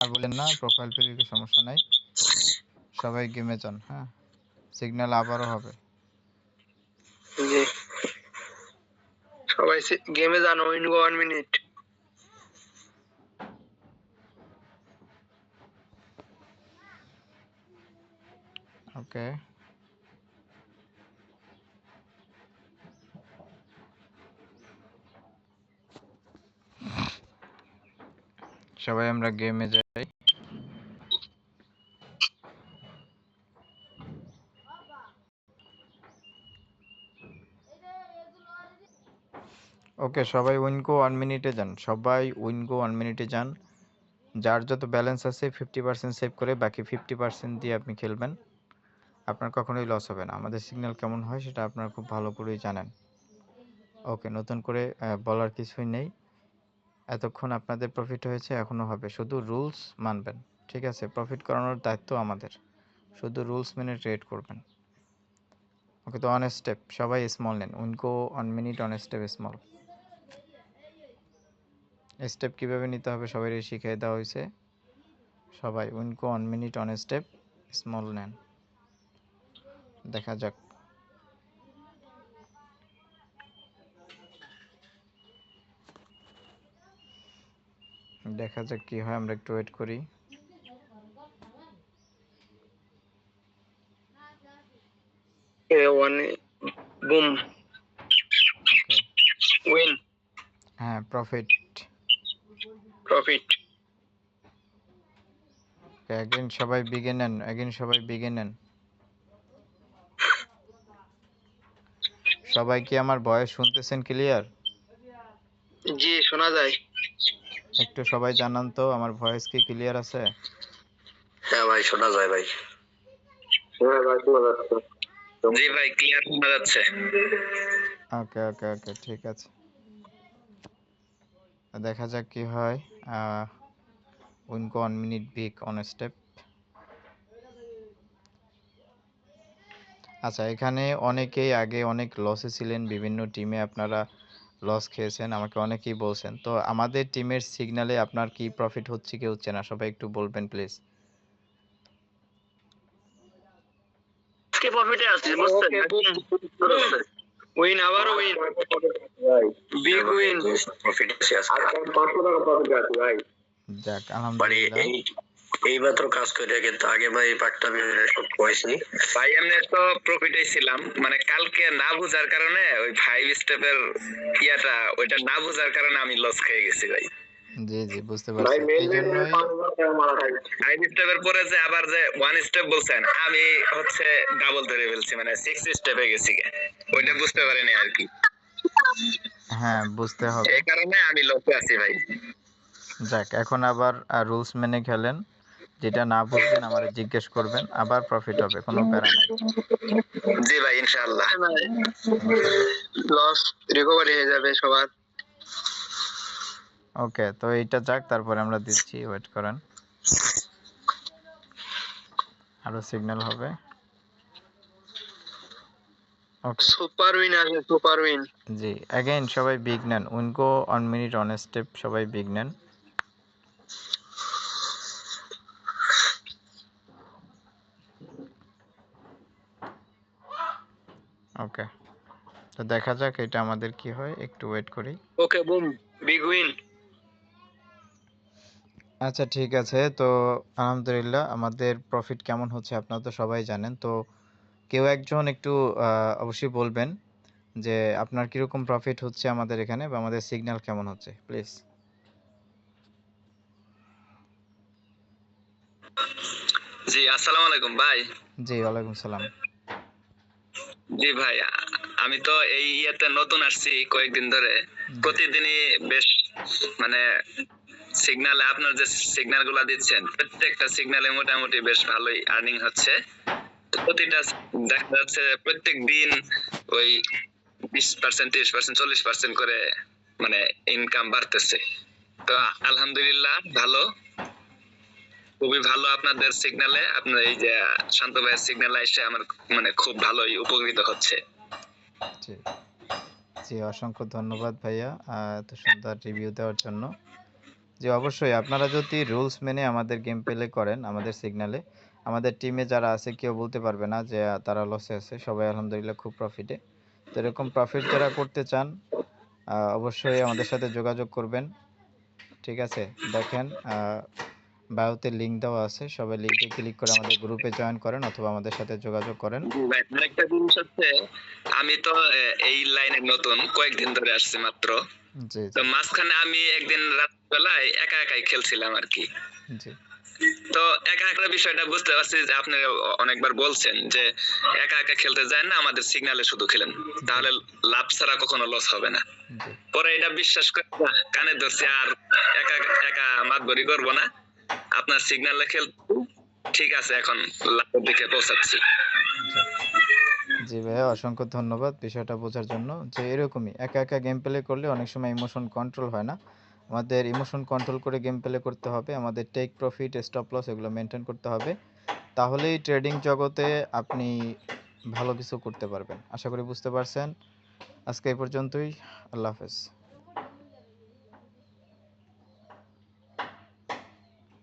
আর বলেন না প্রোফাইল পিকে সমস্যা নাই। সবাই গেমে যান হ্যাঁ? সিগন্যাল আবারও হবে। জি। সবাই গেমে যান উইন ওয়ান মিনিট। ওকে। সবাই আমরা গেমে যাই। ওকে সবাই উইনগো ওয়ান মিনিটে যান। সবাই উইনগো ওয়ান মিনিটে যান। যার যত ব্যালেন্স আছে ফিফটি পার্সেন্ট সেভ করে বাকি ফিফটি পার্সেন্ট দিয়ে আপনি খেলবেন। আপনার কখনোই লস হবে না। আমাদের সিগন্যাল কেমন হয়, সেটা আপনারা খুব ভালো করেই জানেন। ওকে নতুন করে বলার কিছুই নেই। এতক্ষণ আপনাদের প্রফিট হয়েছে, এখনও হবে। শুধু রুলস মানবেন, ঠিক আছে? প্রফিট করানোর দায়িত্ব আমাদের। শুধু রুলস মেনে ট্রেড করবেন। ওকে তো অন স্টেপ সবাই স্মল নেন। Wingo one minute one step small step কীভাবে নিতে হবে সবাই শিখিয়ে দেওয়া হয়েছে। সবাই Wingo one minute one step small নেন। দেখা যাক। দেখা যাক কি হয় আমরা একটু ওয়েট করি। বুম উইন হ্যাঁ প্রফিট প্রফিট অ্যাগেন সবাই বিগে নেন অ্যাগেন সবাই বিগে নেন। সবাই কি আমার ভয়েস শুনতেছেন ক্লিয়ার জি শোনা যায়। একটু সবাই জানান তো আমার ভয়েস কি ক্লিয়ার আছে? হ্যাঁ ভাই শোনা যায় ভাই। হ্যাঁ ভাই শোনা যাচ্ছে। জি ভাই ক্লিয়ার শোনা যাচ্ছে। ওকে ওকে ওকে ঠিক আছে। দেখা যাক কি হয়। Wingo one minute big one step আচ্ছা এখানে অনেকেই আগে অনেক লসে ছিলেন বিভিন্ন টিমে আপনারা লস খেয়েছেন আমাকে অনেকেই বলছেন। তো আমাদের টিমের সিগনালে আপনার কি প্রফিট হচ্ছে কি হচ্ছে না সবাই একটু বলবেন প্লিজ আজকে প্রফিটে আছি বুঝছেন? উইন আবার উইন বিগ উইন প্রফিট আছে আজকে। যাক মানে আলহামদুলিল্লাহ। মাত্র কাজ করে কিন্তু আগে ভাই পাকটা সব করেছি ভাই এমনি তো প্রফিটে ছিলাম মানে কালকে না বুঝার কারণে ওই ফাইভ স্টেপের ইয়াটা ওইটা না বুঝার কারণে আমি লস খেয়ে গেছি ভাই। জি জি বুঝতে পারছি। ফাইভ স্টেপের পরে যে আবার যে ওয়ান স্টেপ বলছেন আমি হচ্ছে ডাবল ধরে ফেলছি মানে সিক্স স্টেপে গেছি। ওইটা বুঝতে পারিনি আর কি। হ্যাঁ বুঝতে হবে। এই কারণে আমি লসে আছি ভাই। যাক এখন আবার রুলস মেনে খেলেন। যেটা না বুঝবেন আমাদের জিজ্ঞেস করবেন আবার প্রফিট হবে কোনো প্যারা নাই। জি ভাই ইনশাআল্লাহ। লস রিকভারি হয়ে যাবে সবার। ওকে তো এইটা যাক তারপরে আমরা দিচ্ছি ওয়েট করেন। আরও সিগন্যাল হবে। সুপার উইন আছে সুপার উইন জি অ্যাগেইন সবাই বিগ নেন। Wingo one minute one step সবাই বিগ নেন। ওকে তো দেখা যাক এটা আমাদের কি হয় একটু ওয়েট করি। ওকে বুম বিগ উইন আচ্ছা ঠিক আছে। তো আলহামদুলিল্লাহ আমাদের প্রফিট কেমন হচ্ছে আপনারা তো সবাই জানেন। তো কেউ একজন একটু অবশ্যই বলবেন যে আপনার কীরকম প্রফিট হচ্ছে আমাদের এখানে বা আমাদের সিগন্যাল কেমন হচ্ছে প্লিজ জি আসসালামু আলাইকুম ভাই। জি ওয়ালাইকুম সালাম। জি ভাই আমি তো এই ইয়েতে নতুন আসছি কয়েকদিন ধরে। প্রতিদিনই বেশ মানে সিগন্যাল আপনার যে সিগন্যালগুলা দিচ্ছেন প্রত্যেকটা সিগন্যালে মোটামুটি বেশ ভালোই আর্নিং হচ্ছে। প্রতিটা দেখা যাচ্ছে প্রত্যেক দিন ওই বিশ পার্সেন্ট ত্রিশ পার্সেন্ট চল্লিশ পার্সেন্ট করে মানে ইনকাম বাড়তেছে। তো আলহামদুলিল্লাহ ভালো। খুবই ভালো আপনাদের সিগন্যালে আপনার এই যে শান্ত ভাইয়ের সিগন্যাল এসে আমার মানে খুব ভালোই উপকৃত হচ্ছে। জি। অসংখ্য ধন্যবাদ ভাইয়া এত সুন্দর রিভিউ দেওয়ার জন্য। জি, অবশ্যই আপনারা যদি রুলস মেনে আমাদের গেম প্লে করেন, আমাদের সিগনালে আমাদের টিমে যারা আছে, কেউ বলতে পারবে না যে তারা লসে আছে। সবাই আলহামদুলিল্লাহ খুব প্রফিটে তো এরকম প্রফিট যারা করতে চান অবশ্যই আমাদের সাথে যোগাযোগ করবেন। ঠিক আছে? দেখেন বায়োতে লিঙ্ক দেওয়া আছে। সবাই লিঙ্কে ক্লিক করে আমাদের গ্রুপে জয়েন করেন অথবা আমাদের সাথে যোগাযোগ করেন। আরেকটা জিনিস হচ্ছে আমি তো এই লাইনে নতুন কয়েকদিন ধরে আসছি মাত্র। জি তো মাঝখানে আমি একদিন রাত বেলায় একা একাই খেলছিলাম আর কি। জি। তো একা একা বিষয়টা বুঝতে পারছি যে আপনি অনেকবার বলছেন যে একা একা খেলতে যায় না আমাদের সিগনালে শুধু খেলেন। তাহলে লাভ ছাড়া কখনো লস হবে না। পরে এটা বিশ্বাস করে না, কানে ধরছি আর একা একা মাতবরি করব না। আপনার সিগনালে খেল ঠিক আছে, এখন লাভের দিকে পৌঁছাচ্ছি। জি ভাইয়া, অসংখ্য ধন্যবাদ বিষয়টা বোঝার জন্য। যে এরকমই, একা একা গেম প্লে করলে অনেক সময় ইমোশন কন্ট্রোল হয় না। আমাদের ইমোশন কন্ট্রোল করে গেম প্লে করতে হবে, আমাদের টেক প্রফিট স্টপ লস এগুলো মেনটেন করতে হবে। তাহলেই ট্রেডিং জগতে আপনি ভালো কিছু করতে পারবেন। আশা করি বুঝতে পারছেন। আজকে এই পর্যন্তই, আল্লাহ হাফেজ।